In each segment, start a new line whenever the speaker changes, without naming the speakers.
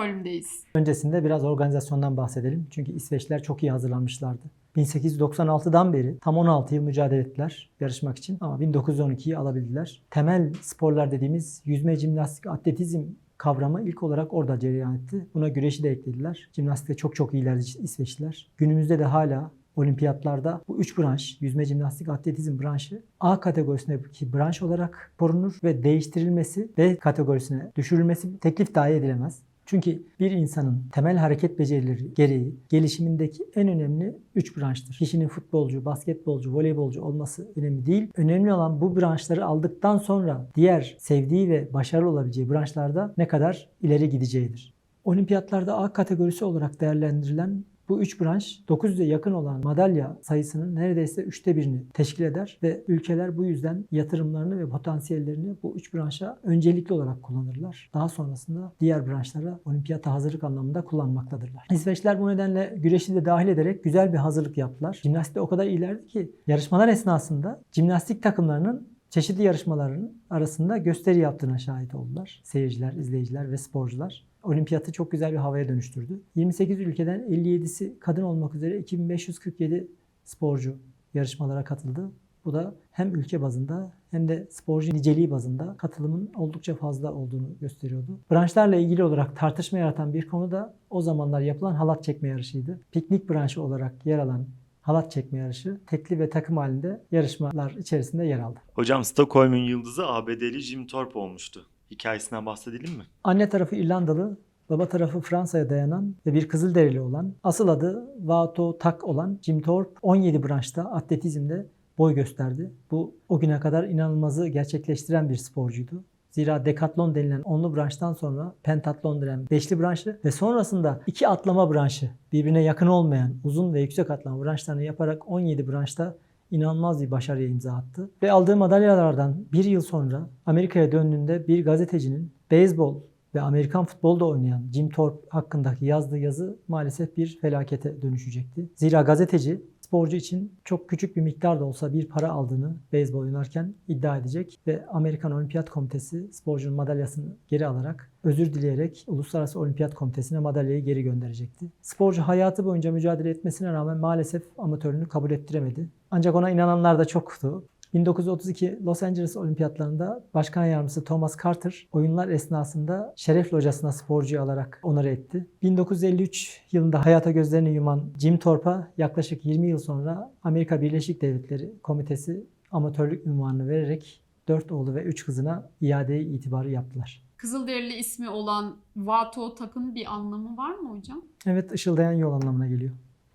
1912 Stockholm'deyiz.
Öncesinde biraz organizasyondan bahsedelim. Çünkü İsveçliler çok iyi hazırlanmışlardı. 1896'dan beri tam 16 yıl mücadele ettiler yarışmak için ama 1912'yi alabildiler. Temel sporlar dediğimiz yüzme, jimnastik, atletizm kavramı ilk olarak orada cereyan etti. Buna güreşi de eklediler. Jimnastikte çok çok iyilerdi İsveçliler. Günümüzde de hala olimpiyatlarda bu üç branş, yüzme, jimnastik, atletizm branşı A kategorisindeki branş olarak korunur ve değiştirilmesi B kategorisine düşürülmesi teklif dahi edilemez. Çünkü bir insanın temel hareket becerileri gereği gelişimindeki en önemli 3 branştır. Kişinin futbolcu, basketbolcu, voleybolcu olması önemli değil. Önemli olan bu branşları aldıktan sonra diğer sevdiği ve başarılı olabileceği branşlarda ne kadar ileri gideceğidir. Olimpiyatlarda A kategorisi olarak değerlendirilen bu üç branş 900'e yakın olan madalya sayısının neredeyse üçte birini teşkil eder ve ülkeler bu yüzden yatırımlarını ve potansiyellerini bu üç branşa öncelikli olarak kullanırlar. Daha sonrasında diğer branşlara olimpiyata hazırlık anlamında kullanmaktadırlar. İsveçler bu nedenle güreşi de dahil ederek güzel bir hazırlık yaptılar. Jimnastikte o kadar iyilerdi ki yarışmalar esnasında jimnastik takımlarının çeşitli yarışmaların arasında gösteri yaptığına şahit oldular. Seyirciler, izleyiciler ve sporcular olimpiyatı çok güzel bir havaya dönüştürdü. 28 ülkeden 57'si kadın olmak üzere 2547 sporcu yarışmalara katıldı. Bu da hem ülke bazında hem de sporcu niceliği bazında katılımın oldukça fazla olduğunu gösteriyordu. Branşlarla ilgili olarak tartışma yaratan bir konu da o zamanlar yapılan halat çekme yarışıydı. Piknik branşı olarak yer alan halat çekme yarışı tekli ve takım halinde yarışmalar içerisinde yer aldı.
Hocam Stockholm'un yıldızı ABD'li Jim Thorpe olmuştu. Hikayesinden bahsedelim mi?
Anne tarafı İrlandalı, baba tarafı Fransa'ya dayanan ve bir Kızılderili olan, asıl adı Vato Tak olan Jim Thorpe 17 branşta atletizmde boy gösterdi. Bu o güne kadar inanılmazı gerçekleştiren bir sporcuydu. Zira dekatlon denilen onlu branştan sonra pentatlon denilen beşli branşı ve sonrasında iki atlama branşı birbirine yakın olmayan uzun ve yüksek atlama branşlarını yaparak 17 branşta inanılmaz bir başarıya imza attı. Ve aldığı madalyalardan bir yıl sonra Amerika'ya döndüğünde bir gazetecinin beyzbol ve Amerikan futbolda oynayan Jim Thorpe hakkındaki yazdığı yazı maalesef bir felakete dönüşecekti. Zira gazeteci sporcu için çok küçük bir miktar da olsa bir para aldığını beyzbol oynarken iddia edecek ve Amerikan Olimpiyat Komitesi sporcunun madalyasını geri alarak özür dileyerek Uluslararası Olimpiyat Komitesi'ne madalyayı geri gönderecekti. Sporcu hayatı boyunca mücadele etmesine rağmen maalesef amatörlüğünü kabul ettiremedi. Ancak ona inananlar da çoktu. 1932 Los Angeles Olimpiyatlarında Başkan Yardımcısı Thomas Carter oyunlar esnasında şeref locasına sporcuyu alarak onore etti. 1953 yılında hayata gözlerini yuman Jim Thorpe'a yaklaşık 20 yıl sonra Amerika Birleşik Devletleri Komitesi amatörlük ünvanını vererek 4 oğlu ve 3 kızına iade itibarı yaptılar.
Kızılderili ismi olan Vato Tak'ın bir anlamı var mı hocam?
Evet ışıldayan yol anlamına geliyor.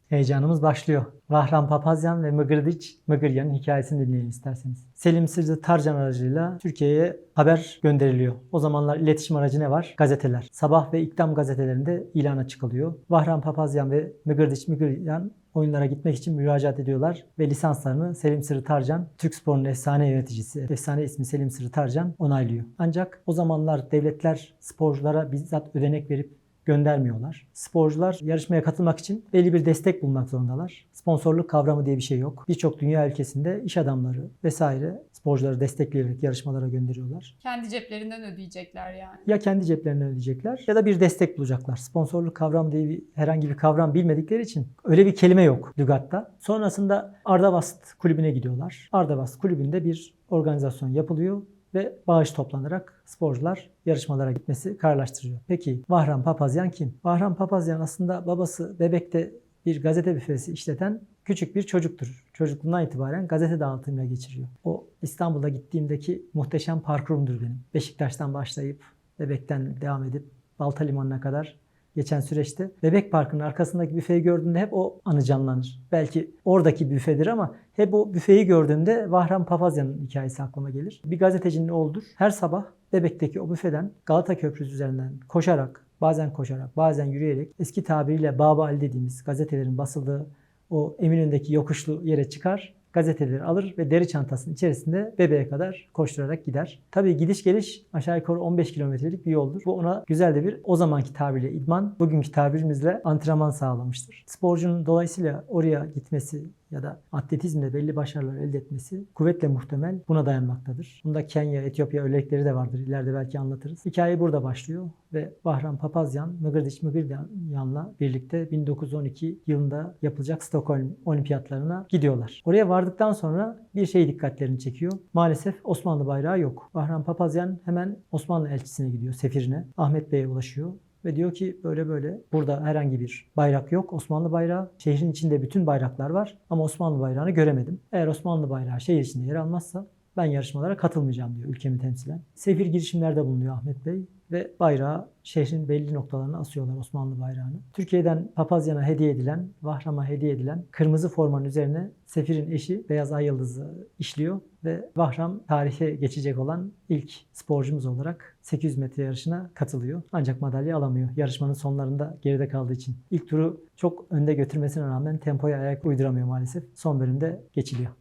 Heyecanımız başlıyor. Vahram Papazyan ve Mıgırdiç Mıgıryan'ın hikayesini dinleyelim isterseniz. Selim Sırcı Tarcan aracılığıyla Türkiye'ye haber gönderiliyor. O zamanlar iletişim aracı ne var? Gazeteler. Sabah ve İktam gazetelerinde ilana çıkılıyor. Vahram Papazyan ve Mıgırdiç Mıgıryan oyunlara gitmek için müracaat ediyorlar ve lisanslarını Selim Sırrı Tarcan, Türk sporunun efsane yöneticisi, efsane ismi Selim Sırrı Tarcan onaylıyor. Ancak o zamanlar devletler sporculara bizzat ödenek verip göndermiyorlar. Sporcular yarışmaya katılmak için belli bir destek bulmak zorundalar. Sponsorluk kavramı diye bir şey yok. Birçok dünya ülkesinde iş adamları vesaire sporcuları destekleyerek yarışmalara gönderiyorlar.
Kendi ceplerinden ödeyecekler yani.
Ya kendi ceplerinden ödeyecekler ya da bir destek bulacaklar. Sponsorluk kavramı diye bir, herhangi bir kavram bilmedikleri için öyle bir kelime yok lügatta. Sonrasında Ardavast kulübüne gidiyorlar. Ardavast kulübünde bir organizasyon yapılıyor ve bağış toplanarak sporcular yarışmalara gitmesi kararlaştırılıyor. Peki Vahram Papazyan kim? Vahram Papazyan aslında babası bebekte bir gazete büfesi işleten küçük bir çocuktur. Çocukluğundan itibaren gazete dağıtımıyla geçiriyor. O İstanbul'a gittiğimdeki muhteşem parkurumdur benim. Beşiktaş'tan başlayıp bebekten devam edip Balta Limanı'na kadar geçen süreçte Bebek Parkı'nın arkasındaki büfeyi gördüğümde hep o anı canlanır. Belki oradaki büfedir ama hep o büfeyi gördüğümde Vahram Papazyan'ın hikayesi aklıma gelir. Bir gazetecinin oğludur. Her sabah Bebek'teki o büfeden Galata Köprüsü üzerinden koşarak, bazen koşarak, bazen yürüyerek eski tabiriyle Baba Ali dediğimiz gazetelerin basıldığı o Eminönü'ndeki yokuşlu yere çıkar gazeteleri alır ve deri çantasının içerisinde bebeğe kadar koşturarak gider. Tabii gidiş geliş aşağı yukarı 15 kilometrelik bir yoldur. Bu ona güzel de bir o zamanki tabirle idman, bugünkü tabirimizle antrenman sağlamıştır. Sporcunun dolayısıyla oraya gitmesi ya da atletizmde belli başarılar elde etmesi kuvvetle muhtemel buna dayanmaktadır. Bunda Kenya, Etiyopya örnekleri de vardır. İleride belki anlatırız. Hikaye burada başlıyor ve Bahram Papazyan, Mıgırdiç Mıgırdan'la birlikte 1912 yılında yapılacak Stockholm olimpiyatlarına gidiyorlar. Oraya vardıktan sonra bir şey dikkatlerini çekiyor. Maalesef Osmanlı bayrağı yok. Bahram Papazyan hemen Osmanlı elçisine gidiyor, sefirine. Ahmet Bey'e ulaşıyor ve diyor ki böyle böyle burada herhangi bir bayrak yok. Osmanlı bayrağı. Şehrin içinde bütün bayraklar var ama Osmanlı bayrağını göremedim. Eğer Osmanlı bayrağı şehir içinde yer almazsa ben yarışmalara katılmayacağım diyor ülkemi temsilen. Sefir girişimlerde bulunuyor Ahmet Bey ve bayrağı şehrin belli noktalarına asıyorlar Osmanlı bayrağını. Türkiye'den Papazyan'a hediye edilen, Vahram'a hediye edilen kırmızı formanın üzerine Sefir'in eşi beyaz ay yıldızı işliyor ve Vahram tarihe geçecek olan ilk sporcumuz olarak 800 metre yarışına katılıyor. Ancak madalya alamıyor. Yarışmanın sonlarında geride kaldığı için. İlk turu çok önde götürmesine rağmen tempoya ayak uyduramıyor maalesef. Son bölümde geçiliyor.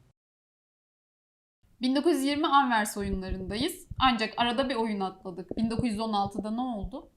1920 Anvers oyunlarındayız. Ancak arada bir oyun atladık. 1916'da ne oldu?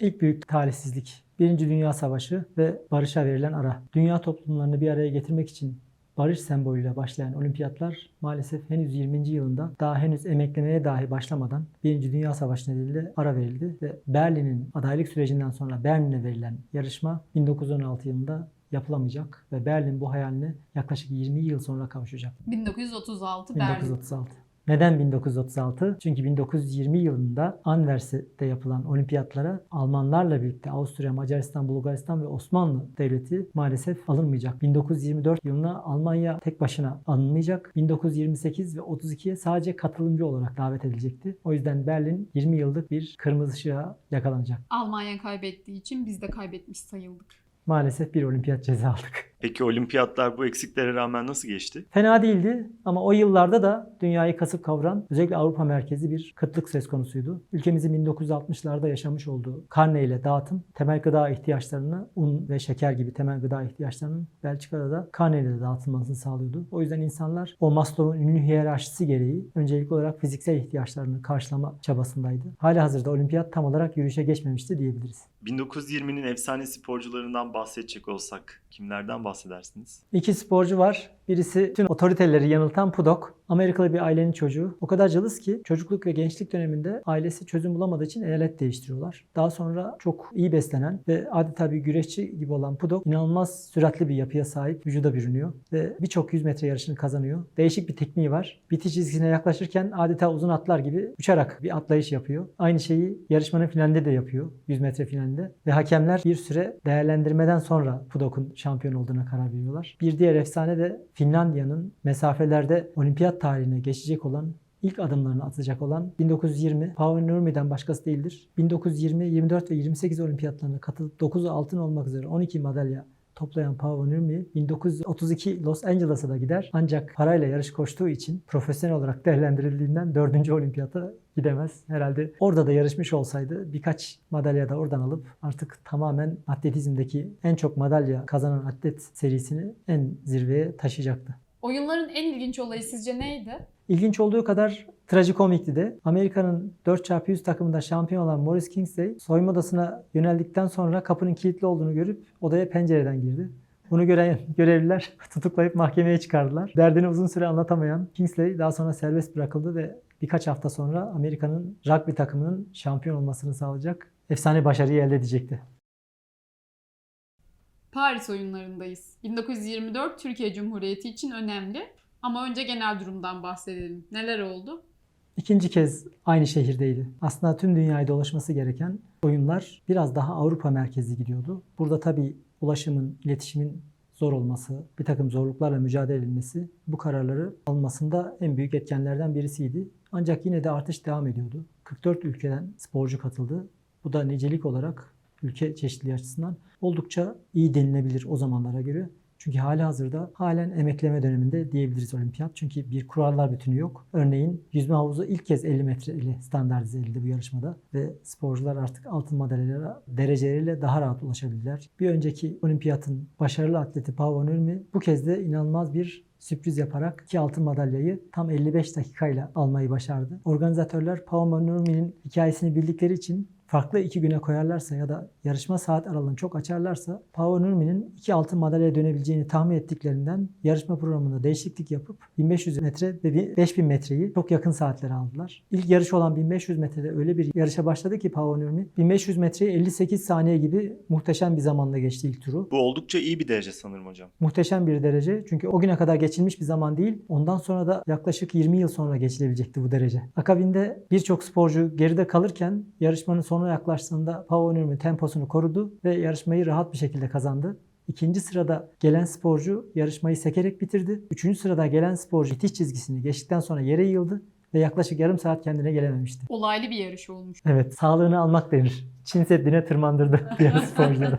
İlk büyük talihsizlik. Birinci Dünya Savaşı ve barışa verilen ara. Dünya toplumlarını bir araya getirmek için barış sembolüyle başlayan olimpiyatlar maalesef henüz 20. yılında daha henüz emeklemeye dahi başlamadan Birinci Dünya Savaşı nedeniyle ara verildi ve Berlin'in adaylık sürecinden sonra Berlin'e verilen yarışma 1916 yılında yapılamayacak ve Berlin bu hayaline yaklaşık 20 yıl sonra kavuşacak.
1936 Berlin.
1936. Neden 1936? Çünkü 1920 yılında Anvers'te yapılan olimpiyatlara Almanlarla birlikte Avusturya, Macaristan, Bulgaristan ve Osmanlı Devleti maalesef alınmayacak. 1924 yılına Almanya tek başına alınmayacak. 1928 ve 32'ye sadece katılımcı olarak davet edilecekti. O yüzden Berlin 20 yıllık bir kırmızı ışığa yakalanacak.
Almanya kaybettiği için biz de kaybetmiş sayıldık.
Maalesef bir olimpiyat ceza aldık.
Peki olimpiyatlar bu eksiklere rağmen nasıl geçti?
Fena değildi ama o yıllarda da dünyayı kasıp kavuran özellikle Avrupa merkezi bir kıtlık söz konusuydu. Ülkemizin 1960'larda yaşamış olduğu karne ile dağıtım temel gıda ihtiyaçlarını un ve şeker gibi temel gıda ihtiyaçlarının Belçika'da da karne ile dağıtılmasını sağlıyordu. O yüzden insanlar o Maslow'un ünlü hiyerarşisi gereği öncelikli olarak fiziksel ihtiyaçlarını karşılama çabasındaydı. Hali hazırda olimpiyat tam olarak yürüyüşe geçmemişti diyebiliriz.
1920'nin efsane sporcularından bahsedecek olsak kimlerden bahsedersiniz?
İki sporcu var. Birisi tüm otoriteleri yanıltan Pudok. Amerikalı bir ailenin çocuğu. O kadar cılız ki çocukluk ve gençlik döneminde ailesi çözüm bulamadığı için eyalet değiştiriyorlar. Daha sonra çok iyi beslenen ve adeta bir güreşçi gibi olan Pudok inanılmaz süratli bir yapıya sahip vücuda bürünüyor ve birçok 100 metre yarışını kazanıyor. Değişik bir tekniği var. Bitiş çizgisine yaklaşırken adeta uzun atlar gibi uçarak bir atlayış yapıyor. Aynı şeyi yarışmanın finalinde de yapıyor. 100 metre finalinde. Ve hakemler bir süre değerlendirmeden sonra Pudok'un şampiyon olduğuna karar veriyorlar. Bir diğer efsane de Finlandiya'nın mesafelerde olimpiyat tarihine geçecek olan ilk adımlarını atacak olan 1920 Paavo Nurmi'den başkası değildir. 1920, 24 ve 28 olimpiyatlarına katılıp 9'u altın olmak üzere 12 madalya toplayan Paavo Nurmi 1932 Los Angeles'a da gider. Ancak parayla yarış koştuğu için profesyonel olarak değerlendirildiğinden 4. olimpiyata gidemez. Herhalde orada da yarışmış olsaydı birkaç madalya da oradan alıp artık tamamen atletizmdeki en çok madalya kazanan atlet serisini en zirveye taşıyacaktı.
Oyunların en ilginç olayı sizce neydi?
İlginç olduğu kadar trajikomikti de. Amerika'nın 4x100 takımında şampiyon olan Morris Kingsley soyunma odasına yöneldikten sonra kapının kilitli olduğunu görüp odaya pencereden girdi. Bunu gören görevliler tutuklayıp mahkemeye çıkardılar. Derdini uzun süre anlatamayan Kingsley daha sonra serbest bırakıldı ve birkaç hafta sonra Amerika'nın rugby takımının şampiyon olmasını sağlayacak efsane başarıyı elde edecekti.
Paris oyunlarındayız. 1924 Türkiye Cumhuriyeti için önemli. Ama önce genel durumdan bahsedelim. Neler oldu?
İkinci kez aynı şehirdeydi. Aslında tüm dünyayı dolaşması gereken oyunlar biraz daha Avrupa merkezli gidiyordu. Burada tabii ulaşımın, iletişimin zor olması, bir takım zorluklarla mücadele edilmesi bu kararları almasında en büyük etkenlerden birisiydi. Ancak yine de artış devam ediyordu. 44 ülkeden sporcu katıldı. Bu da nicelik olarak ülke çeşitliliği açısından oldukça iyi denilebilir o zamanlara göre. Çünkü hali hazırda halen emekleme döneminde diyebiliriz olimpiyat. Çünkü bir kurallar bütünü yok. Örneğin yüzme havuzu ilk kez 50 metre ile standartize edildi bu yarışmada. Ve sporcular artık altın madalyalara dereceleriyle daha rahat ulaşabildiler. Bir önceki olimpiyatın başarılı atleti Paavo Nurmi bu kez de inanılmaz bir sürpriz yaparak iki altın madalyayı tam 55 dakikayla almayı başardı. Organizatörler Paavo Nurmi'nin hikayesini bildikleri için farklı iki güne koyarlarsa ya da yarışma saat aralığını çok açarlarsa Pavo Nurmi'nin iki altın madalyaya dönebileceğini tahmin ettiklerinden yarışma programında değişiklik yapıp 1500 metre ve 5000 metreyi çok yakın saatlere aldılar. İlk yarış olan 1500 metrede öyle bir yarışa başladı ki Pavo Nurmi 1500 metreyi 58 saniye gibi muhteşem bir zamanda geçti ilk turu.
Bu oldukça iyi bir derece sanırım hocam.
Muhteşem bir derece. Çünkü o güne kadar geçilmiş bir zaman değil. Ondan sonra da yaklaşık 20 yıl sonra geçilebilecekti bu derece. Akabinde birçok sporcu geride kalırken yarışmanın sonuna yaklaştığında Pavo Nurmi temposunu korudu ve yarışmayı rahat bir şekilde kazandı. İkinci sırada gelen sporcu yarışmayı sekerek bitirdi. Üçüncü sırada gelen sporcu bitiş çizgisini geçtikten sonra yere yığıldı ve yaklaşık yarım saat kendine gelememişti.
Olaylı bir yarış olmuş.
Evet, sağlığını almak denir. Çin Seddi'ne tırmandırdı diğer sporcuları.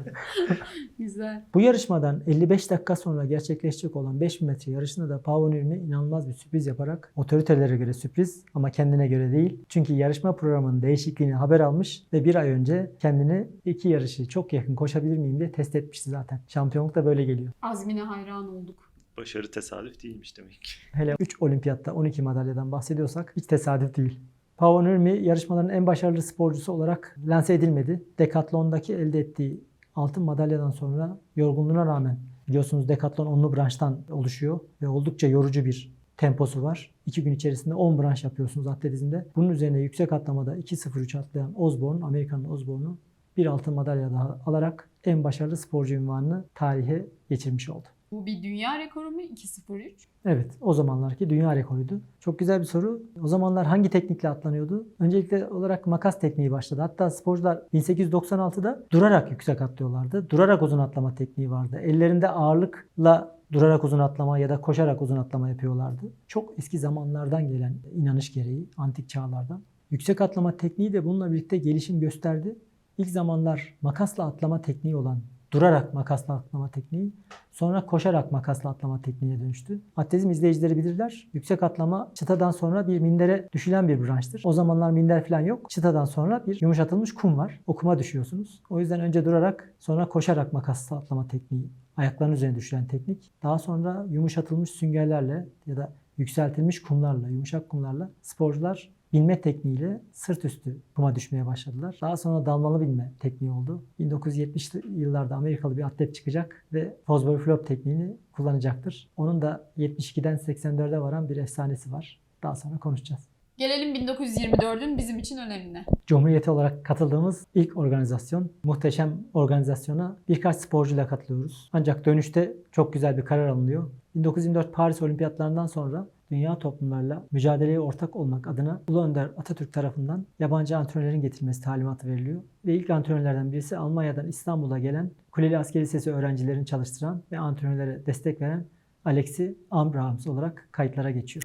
Güzel.
Bu yarışmadan 55 dakika sonra gerçekleşecek olan 5000 metre yarışında da Pavo Nurmi inanılmaz bir sürpriz yaparak otoritelere göre sürpriz ama kendine göre değil. Çünkü yarışma programının değişikliğini haber almış ve bir ay önce kendini iki yarışı çok yakın koşabilir miyim diye test etmişti zaten. Şampiyonluk da böyle geliyor.
Azmine hayran olduk.
Başarı tesadüf değilmiş demek ki.
Hele 3 olimpiyatta 12 madalyadan bahsediyorsak hiç tesadüf değil. Pavo Nurmi yarışmaların en başarılı sporcusu olarak lanse edilmedi. Decathlon'daki elde ettiği altın madalyadan sonra yorgunluğuna rağmen biliyorsunuz Decathlon onlu branştan oluşuyor ve oldukça yorucu bir temposu var. 2 gün içerisinde 10 branş yapıyorsunuz atletizmde. Bunun üzerine yüksek atlamada 2.03 atlayan Osborne, Amerikan'ın Osborne'u bir altın madalya daha alarak en başarılı sporcu ünvanını tarihe geçirmiş oldu.
Bu bir dünya rekoru mu? 2.03.
Evet, o zamanlarki dünya rekoruydu. Çok güzel bir soru. O zamanlar hangi teknikle atlanıyordu? Öncelikle olarak makas tekniği başladı. Hatta sporcular 1896'da durarak yüksek atlıyorlardı. Durarak uzun atlama tekniği vardı. Ellerinde ağırlıkla durarak uzun atlama ya da koşarak uzun atlama yapıyorlardı. Çok eski zamanlardan gelen inanış gereği, antik çağlardan. Yüksek atlama tekniği de bununla birlikte gelişim gösterdi. İlk zamanlar makasla atlama tekniği olan durarak makasla atlama tekniği sonra koşarak makasla atlama tekniğine dönüştü. Atletizm izleyicileri bilirler. Yüksek atlama çıtadan sonra bir mindere düşülen bir branştır. O zamanlar minder falan yok. Çıtadan sonra bir yumuşatılmış kum var. O kuma düşüyorsunuz. O yüzden önce durarak sonra koşarak makasla atlama tekniği. Ayakların üzerine düşülen teknik. Daha sonra yumuşatılmış süngerlerle ya da yükseltilmiş kumlarla, yumuşak kumlarla sporcular bilme tekniğiyle sırt üstü kuma düşmeye başladılar. Daha sonra dalmalı bilme tekniği oldu. 1970'li yıllarda Amerikalı bir atlet çıkacak ve Fosbury Flop tekniğini kullanacaktır. Onun da 72'den 84'e varan bir efsanesi var. Daha sonra konuşacağız.
Gelelim 1924'ün bizim için önemine.
Cumhuriyeti olarak katıldığımız ilk organizasyon. Muhteşem organizasyona birkaç sporcuyla katılıyoruz. Ancak dönüşte çok güzel bir karar alınıyor. 1924 Paris Olimpiyatlarından sonra dünya toplumlarla mücadeleye ortak olmak adına Ulu Önder Atatürk tarafından yabancı antrenörlerin getirilmesi talimatı veriliyor. Ve ilk antrenörlerden birisi Almanya'dan İstanbul'a gelen Kuleli Askeri Lisesi öğrencilerini çalıştıran ve antrenörlere destek veren Alexi Abrahams olarak kayıtlara geçiyor.